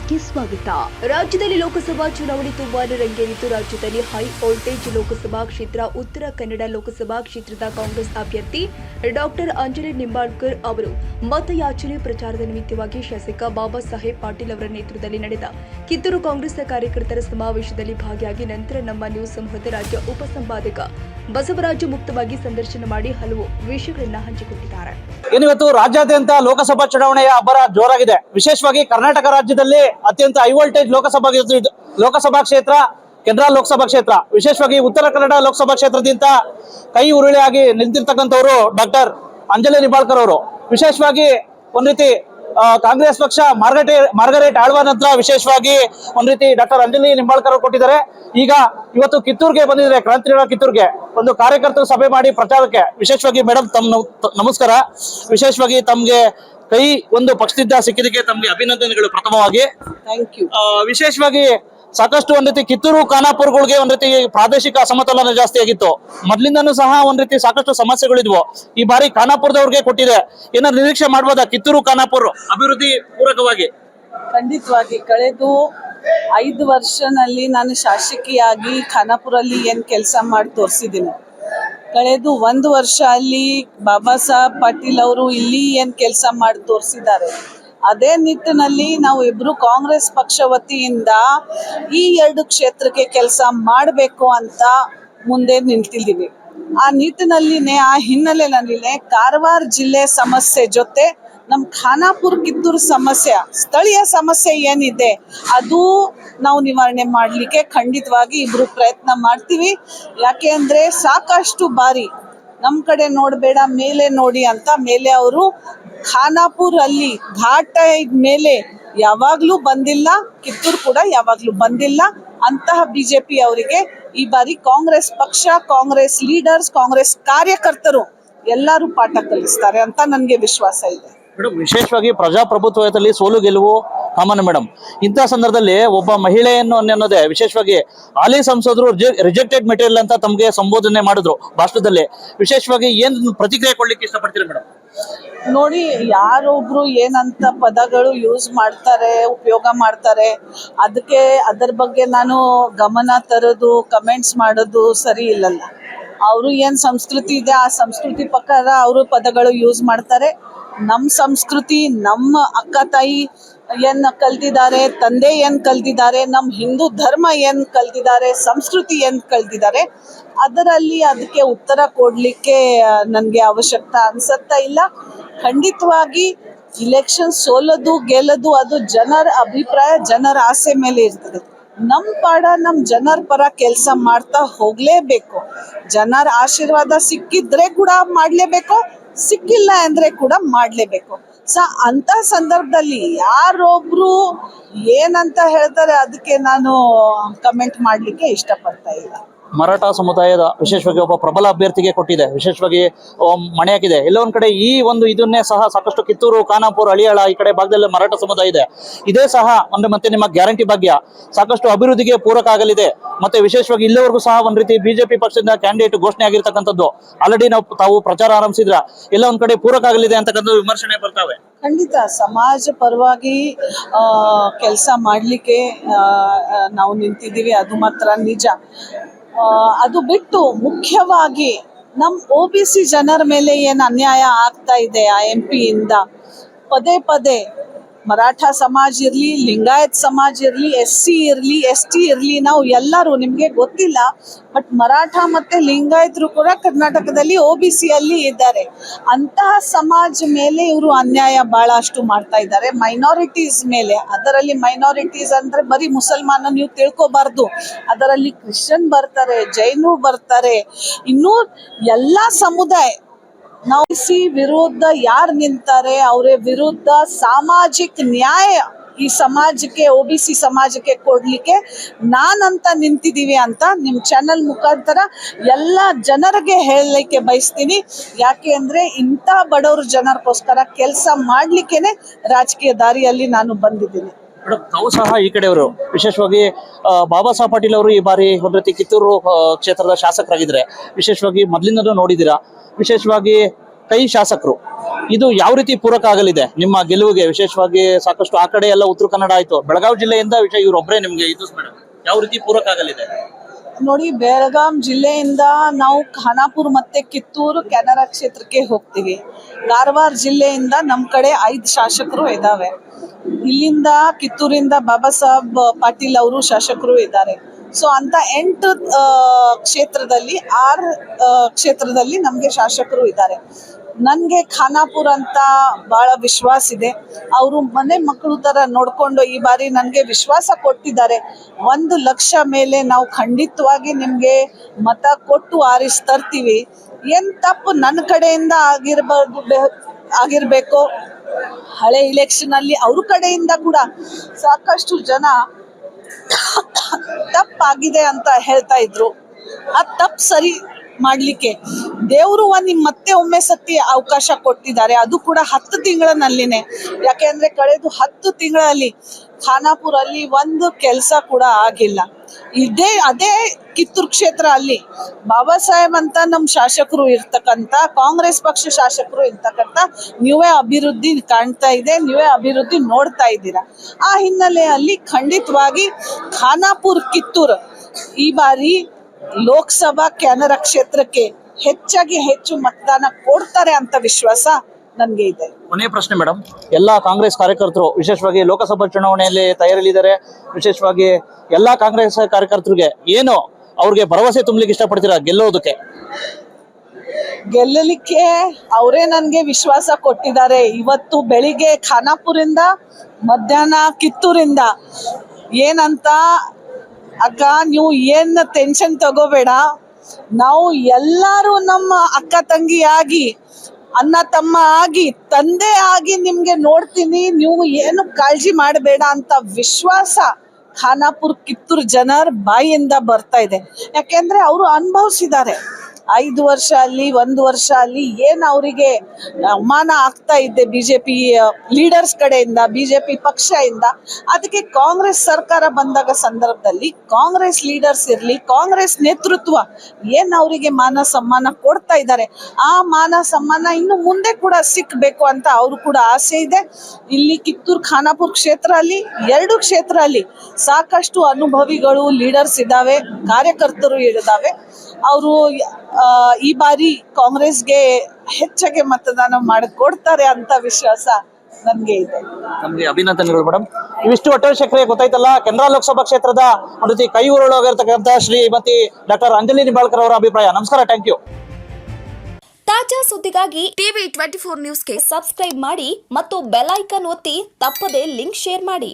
ನ್ಯೂಸ್ಗೆ ಸ್ವಾಗತ. ರಾಜ್ಯದಲ್ಲಿ ಲೋಕಸಭಾ ಚುನಾವಣೆ ತುಂಬಾನೇ ರಂಗೇರಿತು ರಾಜ್ಯದಲ್ಲಿ ಹೈ ವೋಲ್ಟೇಜ್ ಲೋಕಸಭಾ ಕ್ಷೇತ್ರ, ಉತ್ತರ ಕನ್ನಡ ಲೋಕಸಭಾ ಕ್ಷೇತ್ರದ ಕಾಂಗ್ರೆಸ್ ಅಭ್ಯರ್ಥಿ ಡಾಕ್ಟರ್ ಅಂಜಲಿ ನಿಂಬಾಳ್ಕರ್ ಅವರು ಮತಯಾಚನೆ ಪ್ರಚಾರದ ನಿಮಿತ್ತವಾಗಿ ಶಾಸಕ ಬಾಬಾ ಸಾಹೇಬ್ ಪಾಟೀಲ್ ಅವರ ನೇತೃತ್ವದಲ್ಲಿ ನಡೆದ ಕಿತ್ತೂರು ಕಾಂಗ್ರೆಸ್ ಕಾರ್ಯಕರ್ತರ ಸಮಾವೇಶದಲ್ಲಿ ಭಾಗಿಯಾಗಿ ನಂತರ ನಮ್ಮ ನ್ಯೂಸ್ ಸಮೂಹದ ರಾಜ್ಯ ಉಪಸಂಪಾದಕ ಬಸವರಾಜು ಮುಕ್ತವಾಗಿ ಸಂದರ್ಶನ ಮಾಡಿ ಹಲವು ವಿಷಯಗಳನ್ನ ಹಂಚಿಕೊಂಡಿದ್ದಾರೆ ಏನಿವತ್ತು ರಾಜ್ಯಾದ್ಯಂತ ಲೋಕಸಭಾ ಚುನಾವಣೆಯ ಅಬ್ಬರ ಜೋರಾಗಿದೆ. ವಿಶೇಷವಾಗಿ ಕರ್ನಾಟಕ ರಾಜ್ಯದಲ್ಲಿ ಅತ್ಯಂತ ಹೈ ವೋಲ್ಟೇಜ್ ಲೋಕಸಭಾ ಲೋಕಸಭಾ ಕ್ಷೇತ್ರ ಕೆನರಾ ಲೋಕಸಭಾ ಕ್ಷೇತ್ರ. ವಿಶೇಷವಾಗಿ ಉತ್ತರ ಕನ್ನಡ ಲೋಕಸಭಾ ಕ್ಷೇತ್ರದಿಂದ ಕೈ ಉರುಳಿಯಾಗಿ ನಿಂತಿರ್ತಕ್ಕಂಥವ್ರು ಡಾಕ್ಟರ್ ಅಂಜಲಿ ನಿಂಬಾಳ್ಕರ್ ಅವರು. ವಿಶೇಷವಾಗಿ ಒಂದ್ ರೀತಿ ಕಾಂಗ್ರೆಸ್ ಪಕ್ಷ ಮಾರ್ಗಟೆ, ಮಾರ್ಗರೇಟ್ ಆಳ್ವ ನಂತರ ವಿಶೇಷವಾಗಿ ಒಂದ್ ರೀತಿ ಡಾಕ್ಟರ್ ಅಂಜಲಿ ನಿಂಬಾಳ್ಕರ್ ಅವರು ಕೊಟ್ಟಿದ್ದಾರೆ. ಈಗ ಇವತ್ತು ಕಿತ್ತೂರ್ಗೆ ಬಂದಿದ್ದಾರೆ ಕ್ರಾಂತಿ ಕಿತ್ತೂರ್ಗೆ. ಒಂದು ಕಾರ್ಯಕರ್ತರು ಸಭೆ ಮಾಡಿ ಪ್ರಚಾರಕ್ಕೆ, ವಿಶೇಷವಾಗಿ ಮೇಡಮ್ ತಮ್ಮ ನಮಸ್ಕಾರ. ವಿಶೇಷವಾಗಿ ತಮ್ಗೆ ಕೈ ಒಂದು ಪಕ್ಷದಿಂದ ಸಿಕ್ಕಿದಕ್ಕೆ ತಮಗೆ ಅಭಿನಂದನೆಗಳು ಪ್ರಥಮವಾಗಿ. ಥ್ಯಾಂಕ್ ಯು ವಿಶೇಷವಾಗಿ ಸಾಕಷ್ಟು ಒಂದ್ ರೀತಿ ಕಿತ್ತೂರು ಖಾನಾಪುರಗಳಿಗೆ ಒಂದ್ ರೀತಿ ಪ್ರಾದೇಶಿಕ ಅಸಮತೋಲನ ಜಾಸ್ತಿ ಆಗಿತ್ತು. ಮೊದ್ಲಿಂದನೂ ಸಹ ಒಂದ್ ರೀತಿ ಸಾಕಷ್ಟು ಸಮಸ್ಯೆಗಳಿದ್ವು. ಈ ಬಾರಿ ಖಾನಾಪುರದವ್ರಿಗೆ ಕೊಟ್ಟಿದೆ. ಏನಾದ್ರು ನಿರೀಕ್ಷೆ ಮಾಡ್ಬೋದಾ ಕಿತ್ತೂರು ಖಾನಾಪುರ ಅಭಿವೃದ್ಧಿ ಪೂರಕವಾಗಿ? ಖಂಡಿತವಾಗಿ ಕಳೆದು ಐದು ವರ್ಷನಲ್ಲಿ ನಾನು ಶಾಸಕಿಯಾಗಿ ಖಾನಾಪುರಲ್ಲಿ ಏನು ಕೆಲಸ ಮಾಡಿ ತೋರಿಸಿದ್ದೀನಿ. ಕಳೆದು ಒಂದು ವರ್ಷ ಅಲ್ಲಿ ಬಾಬಾ ಸಾಹೇಬ್ ಪಾಟೀಲ್ ಅವರು ಇಲ್ಲಿ ಏನು ಕೆಲಸ ಮಾಡಿ ತೋರಿಸಿದ್ದಾರೆ. ಅದೇ ನಿಟ್ಟಿನಲ್ಲಿ ನಾವು ಇಬ್ರು ಕಾಂಗ್ರೆಸ್ ಪಕ್ಷ ವತಿಯಿಂದ ಈ ಎರಡು ಕ್ಷೇತ್ರಕ್ಕೆ ಕೆಲಸ ಮಾಡಬೇಕು ಅಂತ ಮುಂದೆ ನಿಂತಿದ್ದೀವಿ. ಆ ನಿಟ್ಟಿನಲ್ಲಿನೇ, ಆ ಹಿನ್ನೆಲೆಯಲ್ಲಿನೇ ಕಾರವಾರ ಜಿಲ್ಲೆ ಸಮಸ್ಯೆ ಜೊತೆ ನಮ್ಮ ಖಾನಾಪುರ ಕಿತ್ತೂರು ಸಮಸ್ಯೆ, ಸ್ಥಳೀಯ ಸಮಸ್ಯೆ ಏನಿದೆ, ಅದು ನಾವು ನಿವಾರಣೆ ಮಾಡಲಿಕ್ಕೆ ಖಂಡಿತವಾಗಿ ಇಬ್ರು ಪ್ರಯತ್ನ ಮಾಡ್ತೀವಿ. ಯಾಕೆ ಅಂದರೆ ಸಾಕಷ್ಟು ಬಾರಿ ನಮ್ಮ ಕಡೆ ನೋಡಬೇಡ, ಮೇಲೆ ನೋಡಿ ಅಂತ ಮೇಲೆ ಅವರು ಖಾನಾಪುರ್ ಅಲ್ಲಿ ಘಾಟ ಮೇಲೆ ಯಾವಾಗಲೂ ಬಂದಿಲ್ಲ, ಕಿತ್ತೂರು ಕೂಡ ಯಾವಾಗಲೂ ಬಂದಿಲ್ಲ. ಅಂತಹ ಬಿಜೆಪಿ ಅವರಿಗೆ ಈ ಬಾರಿ ಕಾಂಗ್ರೆಸ್ ಪಕ್ಷ, ಕಾಂಗ್ರೆಸ್ ಲೀಡರ್ಸ್, ಕಾಂಗ್ರೆಸ್ ಕಾರ್ಯಕರ್ತರು ಎಲ್ಲರೂ ಪಾಠ ಕಲಿಸ್ತಾರೆ ಅಂತ ನನಗೆ ವಿಶ್ವಾಸ ಇದೆ. ವಿಶೇಷವಾಗಿ ಪ್ರಜಾಪ್ರಭುತ್ವದಲ್ಲಿ ಸೋಲು ಗೆಲುವು ಕಾಮನ್ ಮೇಡಮ್ ಇಂತಹ ಸಂದರ್ಭದಲ್ಲಿ ಒಬ್ಬ ಮಹಿಳೆಯನ್ನು ಅನ್ನೋದೇ ವಿಶೇಷವಾಗಿ ಹಾಲಿ ಸಂಸದರು ರಿಜೆಕ್ಟೆಡ್ ಮೆಟೀರಿಯಲ್ ಅಂತ ತಮಗೆ ಸಂಬೋಧನೆ ಮಾಡಿದ್ರು ಭಾಷಣದಲ್ಲಿ. ವಿಶೇಷವಾಗಿ ಏನ್ ಪ್ರತಿಕ್ರಿಯೆ ಕೊಡ್ಲಿಕ್ಕೆ ಇಷ್ಟಪಡ್ತೀರಿ ಮೇಡಮ್ ನೋಡಿ ಯಾರೊಬ್ರು ಏನಂತ ಪದಗಳು ಯೂಸ್ ಮಾಡ್ತಾರೆ ಉಪಯೋಗ ಮಾಡ್ತಾರೆ ಅದಕ್ಕೆ ಅದರ ಬಗ್ಗೆ ನಾನು ಗಮನ ತರೋದು ಕಮೆಂಟ್ಸ್ ಮಾಡೋದು ಸರಿ ಇಲ್ಲಲ್ಲ. ಅವರು ಏನು ಸಂಸ್ಕೃತಿ ಇದೆ ಆ ಸಂಸ್ಕೃತಿ ಪ್ರಕಾರ ಅವರು ಪದಗಳು ಯೂಸ್ ಮಾಡ್ತಾರೆ. ನಮ್ಮ ಸಂಸ್ಕೃತಿ, ನಮ್ಮ ಅಕ್ಕ ತಾಯಿ ಏನ್ ಕಲ್ತಿದ್ದಾರೆ, ತಂದೆ ಏನ್ ಕಲ್ತಿದ್ದಾರೆ ನಮ್ಮ ಹಿಂದೂ ಧರ್ಮ ಏನ್ ಕಲ್ತಿದ್ದಾರೆ, ಸಂಸ್ಕೃತಿ ಏನ್ ಕಲ್ತಿದ್ದಾರೆ, ಅದರಲ್ಲಿ ಅದಕ್ಕೆ ಉತ್ತರ ಕೊಡ್ಲಿಕ್ಕೆ ನನಗೆ ಅವಶ್ಯಕತೆ ಅನ್ಸತ್ತಾ ಇಲ್ಲ. ಖಂಡಿತವಾಗಿ ಇಲೆಕ್ಷನ್ ಸೋಲೋದು, ಗೆಲ್ಲೋದು, ಅದು ಜನರ ಅಭಿಪ್ರಾಯ, ಜನರ ಆಸೆ ಮೇಲೆ ಇರ್ತದೆ. ನಮ್ಮ ಪಾಡ ನಮ್ಮ ಜನರ ಪರ ಕೆಲಸ ಮಾಡ್ತಾ ಹೋಗ್ಲೇಬೇಕು. ಜನರ ಆಶೀರ್ವಾದ ಸಿಕ್ಕಿದ್ರೆ ಕೂಡ ಮಾಡ್ಲೇಬೇಕು. ಸಿಕ್ಕಿಲ್ಲ ಅಂದ್ರೆ ಕೂಡ ಮಾಡಲೇಬೇಕು. ಸ, ಅಂತ ಸಂದರ್ಭದಲ್ಲಿ ಯಾರೊಬ್ರು ಏನಂತ ಹೇಳ್ತಾರೆ ಅದಕ್ಕೆ ನಾನು ಕಮೆಂಟ್ ಮಾಡ್ಲಿಕ್ಕೆ ಇಷ್ಟಪಡ್ತಾ ಇಲ್ಲ. ಮರಾಠ ಸಮುದಾಯದ ವಿಶೇಷವಾಗಿ ಒಬ್ಬ ಪ್ರಬಲ ಅಭ್ಯರ್ಥಿಗೆ ಕೊಟ್ಟಿದೆ. ವಿಶೇಷವಾಗಿ ಮಣೆ ಹಾಕಿದೆ ಎಲ್ಲ ಒಂದ್ ಕಡೆ ಈ ಒಂದು ಇದನ್ನೇ ಸಹ ಸಾಕಷ್ಟು ಕಿತ್ತೂರು, ಖಾನಾಪುರ, ಹಳಿಯಾಳ ಈ ಕಡೆ ಭಾಗದಲ್ಲಿ ಮರಾಠ ಸಮುದಾಯ ಇದೆ. ಇದೇ ಸಹ ಒಂದು ಮತ್ತೆ ನಿಮ್ಮ ಗ್ಯಾರಂಟಿ ಭಾಗ್ಯ. ಸಾಕಷ್ಟು ಅಭಿವೃದ್ಧಿಗೆ ಪೂರಕ ಆಗಲಿದೆ. ಮತ್ತೆ ವಿಶೇಷವಾಗಿ ಇಲ್ಲಿವರೆಗೂ ಸಹ ಒಂದ್ ರೀತಿ ಬಿಜೆಪಿ ಪಕ್ಷದಿಂದ ಕ್ಯಾಂಡಿಡೇಟ್ ಘೋಷಣೆ ಆಗಿರ್ತಕ್ಕಂಥದ್ದು. ಆಲ್ರೆಡಿ ನಾವು ತಾವು ಪ್ರಚಾರ ಆರಂಭಿಸಿದ್ರ. ಎಲ್ಲ ಒಂದ್ ಕಡೆ ಪೂರಕ ಆಗಲಿದೆ ಅಂತಕ್ಕಂಥ ವಿಮರ್ಶನೆ ಬರ್ತಾವೆ. ಖಂಡಿತ ಸಮಾಜ ಪರವಾಗಿ ಕೆಲಸ ಮಾಡಲಿಕ್ಕೆ ನಾವು ನಿಂತಿದ್ದೀವಿ. ಅದು ಮಾತ್ರ ನಿಜ. ಅದು ಬಿಟ್ಟು ಮುಖ್ಯವಾಗಿ ನಮ್ಮ ಒ ಬಿ ಸಿ ಜನರ ಮೇಲೆ ಏನು ಅನ್ಯಾಯ ಆಗ್ತಾ ಇದೆ ಆ ಎಂ ಪಿಯಿಂದ ಪದೇ ಪದೇ ಮರಾಠ ಸಮಾಜ ಇರಲಿ, ಲಿಂಗಾಯತ್ ಸಮಾಜ ಇರಲಿ ಎಸ್ ಸಿ ಇರಲಿ ಎಸ್ ಟಿ ಇರಲಿ, ನಾವು ಎಲ್ಲರೂ ನಿಮಗೆ ಗೊತ್ತಿಲ್ಲ ಬಟ್ ಮರಾಠ ಮತ್ತೆ ಲಿಂಗಾಯತರು ಕೂಡ ಕರ್ನಾಟಕದಲ್ಲಿ ಒ ಬಿ ಸಿಯಲ್ಲಿ ಇದ್ದಾರೆ. ಅಂತಹ ಸಮಾಜ ಮೇಲೆ ಇವರು ಅನ್ಯಾಯ ಬಹಳಷ್ಟು ಮಾಡ್ತಾ ಇದ್ದಾರೆ. ಮೈನಾರಿಟೀಸ್ ಮೇಲೆ. ಅದರಲ್ಲಿ ಮೈನಾರಿಟೀಸ್ ಅಂದರೆ ಬರೀ ಮುಸಲ್ಮಾನ ನೀವು ತಿಳ್ಕೊಬಾರ್ದು. ಅದರಲ್ಲಿ ಕ್ರಿಶ್ಚಿಯನ್ ಬರ್ತಾರೆ ಜೈನು ಬರ್ತಾರೆ. ಇನ್ನೂ ಎಲ್ಲ ಸಮುದಾಯ ನಾವು ಸಿ ವಿರುದ್ಧ ಯಾರು ನಿಂತಾರೆ, ಅವರ ವಿರುದ್ಧ ಸಾಮಾಜಿಕ ನ್ಯಾಯ ಈ ಸಮಾಜಕ್ಕೆ ಒ ಬಿ ಸಿ ಸಮಾಜಕ್ಕೆ ಕೊಡ್ಲಿಕ್ಕೆ ನಾನಂತ ನಿಂತಿದ್ದೀವಿ ಅಂತ ನಿಮ್ಮ ಚಾನಲ್ ಮುಖಾಂತರ ಎಲ್ಲ ಜನರಿಗೆ ಹೇಳಲಿಕ್ಕೆ ಬಯಸ್ತೀನಿ. ಯಾಕೆ ಅಂದರೆ ಇಂಥ ಬಡವರು ಜನರಿಗೋಸ್ಕರ ಕೆಲಸ ಮಾಡಲಿಕ್ಕೇನೆ ರಾಜಕೀಯ ದಾರಿಯಲ್ಲಿ ನಾನು ಬಂದಿದ್ದೀನಿ. ಮೇಡಮ್ ತಾವು ಸಹ ಈ ಕಡೆಯವರು, ವಿಶೇಷವಾಗಿ ಬಾಬಾ ಸಾಹೇಬ್ ಪಾಟೀಲ್ ಅವರು ಈ ಬಾರಿ ಒಂದ್ ರೀತಿ ಕಿತ್ತೂರು ಕ್ಷೇತ್ರದ ಶಾಸಕರಾಗಿದ್ದಾರೆ. ವಿಶೇಷವಾಗಿ ಮೊದ್ಲಿಂದನೂ ನೋಡಿದ್ದೀರಾ? ವಿಶೇಷವಾಗಿ ಕೈ ಶಾಸಕರು. ಇದು ಯಾವ ರೀತಿ ಪೂರಕ ಆಗಲಿದೆ ನಿಮ್ಮ ಗೆಲುವಿಗೆ? ವಿಶೇಷವಾಗಿ ಸಾಕಷ್ಟು ಆ ಕಡೆ ಎಲ್ಲ ಉತ್ತರ ಕನ್ನಡ ಆಯ್ತು. ಬೆಳಗಾವಿ ಜಿಲ್ಲೆಯಿಂದ ವಿಷಯ ಇವರೊಬ್ಬರೇ ನಿಮಗೆ ಇದು ಮೇಡಮ್. ಯಾವ ರೀತಿ ಪೂರಕ ಆಗಲಿದೆ? ನೋಡಿ, ಬೆಳಗಾಂ ಜಿಲ್ಲೆಯಿಂದ ನಾವು ಖಾನಾಪುರ ಮತ್ತೆ ಕಿತ್ತೂರು, ಕೆನರಾ ಕ್ಷೇತ್ರಕ್ಕೆ ಹೋಗ್ತೀವಿ. ಕಾರವಾರ ಜಿಲ್ಲೆಯಿಂದ ನಮ್ಮ ಕಡೆ ಐದು ಶಾಸಕರು ಇದ್ದಾವೆ ಇಲ್ಲಿಂದ ಕಿತ್ತೂರಿಂದ ಬಾಬಾ ಸಾಹೇಬ್ ಪಾಟೀಲ್ ಅವರು ಶಾಸಕರು ಇದ್ದಾರೆ. ಸೊ ಅಂತ ಎಂಟು ಕ್ಷೇತ್ರದಲ್ಲಿ, ಆರು ಕ್ಷೇತ್ರದಲ್ಲಿ ನಮಗೆ ಶಾಸಕರು ಇದ್ದಾರೆ. ನನಗೆ ಖಾನಾಪುರ ಅಂತ ಭಾಳ ವಿಶ್ವಾಸ ಇದೆ. ಅವರು ಮನೆ ಮಕ್ಕಳು ಥರ ನೋಡಿಕೊಂಡು ಈ ಬಾರಿ ನನಗೆ ವಿಶ್ವಾಸ ಕೊಟ್ಟಿದ್ದಾರೆ. ಒಂದು ಲಕ್ಷ ಮೇಲೆ ನಾವು ಖಂಡಿತವಾಗಿ ನಿಮಗೆ ಮತ ಕೊಟ್ಟು ಆರಿಸಿ ತರ್ತೀವಿ. ಏನು ತಪ್ಪು ನನ್ನ ಕಡೆಯಿಂದ ಆಗಿರ್ಬಾರ್ದು ಆಗಿರ್ಬೇಕು? ಹಳೆ ಇಲೆಕ್ಷನ್ ಅಲ್ಲಿ ಅವ್ರ ಕಡೆಯಿಂದ ಕೂಡ ಸಾಕಷ್ಟು ಜನ ತಪ್ಪಾಗಿದೆ ಅಂತ ಹೇಳ್ತಾ ಇದ್ರು. ಆ ತಪ್ಪು ಸರಿ ಮಾಡ್ಲಿಕ್ಕೆ. ದೇವರು ಒಂದು ಮತ್ತೆ ಒಮ್ಮೆ ಸತಿ ಅವಕಾಶ ಕೊಟ್ಟಿದ್ದಾರೆ. ಅದು ಕೂಡ ಹತ್ತು ತಿಂಗಳನಲ್ಲಿನೇ. ಯಾಕೆಂದ್ರೆ ಕಳೆದು ಹತ್ತು ತಿಂಗಳಲ್ಲಿ ಖಾನಾಪುರ ಅಲ್ಲಿ ಒಂದು ಕೆಲಸ ಕೂಡ ಆಗಿಲ್ಲ. ಇದೇ, ಅದೇ ಕಿತ್ತೂರು ಕ್ಷೇತ್ರ ಅಲ್ಲಿ ಬಾಬಾ ಸಾಹೇಬ್ ಅಂತ ನಮ್ಮ ಶಾಸಕರು ಇರ್ತಕ್ಕಂಥ, ಕಾಂಗ್ರೆಸ್ ಪಕ್ಷ ಶಾಸಕರು ಇರ್ತಕ್ಕಂಥ, ನೀವೇ ಅಭಿವೃದ್ಧಿ ಕಾಣ್ತಾ ಇದೆ, ನೀವೇ ಅಭಿವೃದ್ಧಿ ನೋಡ್ತಾ ಇದ್ದೀರಾ? ಆ ಹಿನ್ನೆಲೆಯಲ್ಲಿ ಖಂಡಿತವಾಗಿ ಖಾನಾಪುರ್, ಕಿತ್ತೂರು ಈ ಬಾರಿ ಲೋಕಸಭಾ ಕ್ಯಾನರಾ ಕ್ಷೇತ್ರಕ್ಕೆ ಹೆಚ್ಚಾಗಿ ಹೆಚ್ಚು ಮತದಾನ ಕೊಡ್ತಾರೆ ಅಂತ ವಿಶ್ವಾಸ ನನಗೆ ಇದೆ. ಕೊನೆಯ ಪ್ರಶ್ನೆ ಮೇಡಮ್ ಎಲ್ಲಾ ಕಾಂಗ್ರೆಸ್ ಕಾರ್ಯಕರ್ತರು ವಿಶೇಷವಾಗಿ ಲೋಕಸಭಾ ಚುನಾವಣೆಯಲ್ಲಿ ತಯಾರಲಿದ್ದಾರೆ ವಿಶೇಷವಾಗಿ ಎಲ್ಲಾ ಕಾಂಗ್ರೆಸ್ ಕಾರ್ಯಕರ್ತರಿಗೆ ಏನು ಅವ್ರಿಗೆ ಭರವಸೆ ತುಂಬಲಿಕ್ಕೆ ಇಷ್ಟಪಡ್ತೀರಾ ಗೆಲ್ಲೋದಕ್ಕೆ? ಗೆಲ್ಲಲಿಕ್ಕೆ ಅವರೇ ನನಗೆ ವಿಶ್ವಾಸ ಕೊಟ್ಟಿದ್ದಾರೆ. ಇವತ್ತು ಬೆಳಿಗ್ಗೆ ಖಾನಾಪುರಿಂದ ಮಧ್ಯಾಹ್ನ ಕಿತ್ತೂರಿಂದ. ಏನಂತ ಅಕ್ಕ, ನೀವು ಏನು ಟೆನ್ಷನ್ ತಗೋಬೇಡ. ನಾವು ಎಲ್ಲರೂ ನಮ್ಮ ಅಕ್ಕ ತಂಗಿ ಆಗಿ ಅಣ್ಣ ತಮ್ಮ ಆಗಿ, ತಂದೆ ಆಗಿ ನಿಮ್ಗೆ ನೋಡ್ತೀನಿ. ನೀವು ಏನು ಕಾಳಜಿ ಮಾಡಬೇಡ ಅಂತ ವಿಶ್ವಾಸ ಖಾನಾಪುರ್ ಕಿತ್ತೂರು ಜನರ ಬಾಯಿಯಿಂದ ಬರ್ತಾ ಇದೆ. ಯಾಕೆಂದ್ರೆ ಅವರು ಅನುಭವಿಸಿದ್ದಾರೆ. ಐದು ವರ್ಷ ಅಲ್ಲಿ, ಒಂದು ವರ್ಷ ಅಲ್ಲಿ ಏನು ಅವರಿಗೆ ಅವಮಾನ ಆಗ್ತಾ ಇದೆ ಬಿಜೆಪಿ ಲೀಡರ್ಸ್ ಕಡೆಯಿಂದ, ಬಿಜೆಪಿ ಪಕ್ಷದಿಂದ. ಅದಕ್ಕೆ ಕಾಂಗ್ರೆಸ್ ಸರ್ಕಾರ ಬಂದಾಗ ಸಂದರ್ಭದಲ್ಲಿ ಕಾಂಗ್ರೆಸ್ ಲೀಡರ್ಸ್ ಇರಲಿ, ಕಾಂಗ್ರೆಸ್ ನೇತೃತ್ವ ಏನು ಅವರಿಗೆ ಮಾನ ಸಮ್ಮಾನ ಕೊಡ್ತಾ ಇದ್ದಾರೆ? ಆ ಮಾನ ಸಮ್ಮಾನ ಇನ್ನು ಮುಂದೆ ಕೂಡ ಸಿಕ್ಕಬೇಕು ಅಂತ ಅವರು ಕೂಡ ಆಸೆ ಇದೆ. ಇಲ್ಲಿ ಕಿತ್ತೂರು ಖಾನಾಪುರ ಕ್ಷೇತ್ರ ಅಲ್ಲಿ, ಎರಡು ಕ್ಷೇತ್ರ ಅಲ್ಲಿ ಸಾಕಷ್ಟು ಅನುಭವಿಗಳು ಲೀಡರ್ಸ್ ಇದ್ದಾವೆ, ಕಾರ್ಯಕರ್ತರು ಇದ್ದಾವೆ. ಅವರು ಈ ಬಾರಿ ಕಾಂಗ್ರೆಸ್ಗೆ ಹೆಚ್ಚಾಗಿ ಮತದಾನ ಮಾಡಿಕೊಡ್ತಾರೆ ಅಂತ ವಿಶ್ವಾಸ ನನ್ಗೆ ಇದೆ. ನಮ್ಗೆ ಅಭಿನಂದನೆಗಳು ಮೇಡಮ್ ಇವಿಷ್ಟು ಒಟ್ಟಾರೆ ಶಕ್ರಿಯ ಗೊತ್ತಾಯ್ತಲ್ಲ ಕೇಂದ್ರ ಲೋಕಸಭಾ ಕ್ಷೇತ್ರದ ಒಂದು ರೀತಿ ಕೈ ಉರುಳಾಗಿರ್ತಕ್ಕಂಥ ಶ್ರೀಮತಿ ಡಾಕ್ಟರ್ ಅಂಜಲಿ ನಿಂಬಾಳ್ಕರ್ ಅವರ ಅಭಿಪ್ರಾಯ. ನಮಸ್ಕಾರ ಥ್ಯಾಂಕ್ ಯು. ತಾಜಾ ಸುದ್ದಿಗಾಗಿ ಟಿವಿ ಟ್ವೆಂಟಿ ಫೋರ್ ನ್ಯೂಸ್ಗೆ ಸಬ್ಸ್ಕ್ರೈಬ್ ಮಾಡಿ ಮತ್ತು ಬೆಲ್ ಐಕನ್ ಒತ್ತಿ ತಪ್ಪದೇ ಲಿಂಕ್ ಶೇರ್ ಮಾಡಿ.